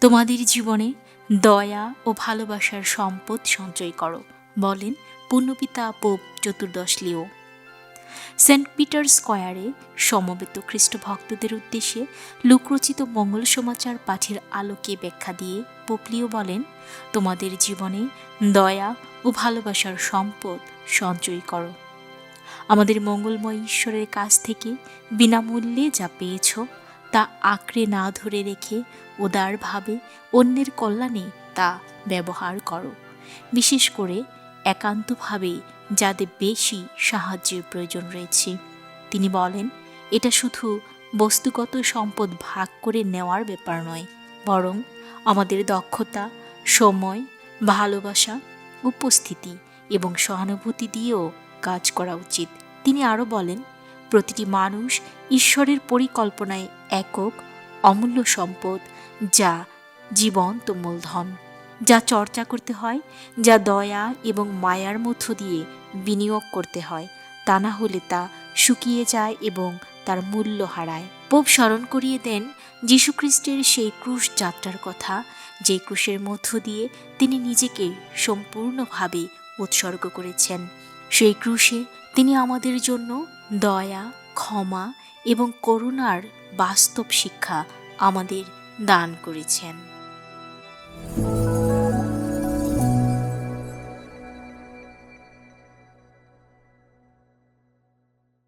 তোমাদের জীবনে দয়া ও ভালোবাসার সম্পদ সঞ্চয় করো। বলেন পূর্ণপিতা পোপ চতুর্দশ লিও। সেন্ট পিটার স্কয়ারে সমবেত খ্রিস্ট ভক্তদের উদ্দেশ্যে লোকরচিত মঙ্গল সমাচার পাঠের আলোকে ব্যাখ্যা দিয়ে পোপলিও বলেন, তোমাদের জীবনে দয়া ও ভালোবাসার সম্পদ সঞ্চয় করো। আমাদের মঙ্গলময় ঈশ্বরের কাছ থেকে বিনামূল্যে যা পেয়েছ তা আঁকড়ে না ধরে রেখে উদারভাবে অন্যের কল্যাণে তা ব্যবহার করো। বিশেষ করে একান্তভাবে যাদের বেশি সাহায্যের প্রয়োজন রয়েছে। তিনি বলেন, এটা শুধু বস্তুগত সম্পদ ভাগ করে নেওয়ার ব্যাপার নয়, বরং আমাদের দক্ষতা, সময়, ভালোবাসা, উপস্থিতি এবং সহানুভূতি দিয়েও কাজ করা উচিত। তিনি আরও বলেন প্রতিটি মানুষ ঈশ্বরের পরিকল্পনায় একক, অমূল্য সম্পদ, যা জীবন্ত মূলধন, যা চর্চা করতে হয়, যা দয়া এবং মায়ার মধ্য দিয়ে বিনিয়োগ করতে হয়। তা না হলে তা শুকিয়ে যায় এবং তার মূল্য হারায়। পোপ স্মরণ করিয়ে দেন যীশুখ্রিস্টের সেই ক্রুশ যাত্রার কথা, যে ক্রুশের মধ্য দিয়ে তিনি নিজেকে সম্পূর্ণভাবে উৎসর্গ করেছেন। সেই ক্রুশে তিনি আমাদের জন্য দয়া ক্ষমা এবং করুণার বাস্তব শিক্ষা আমাদের দান করেছেন।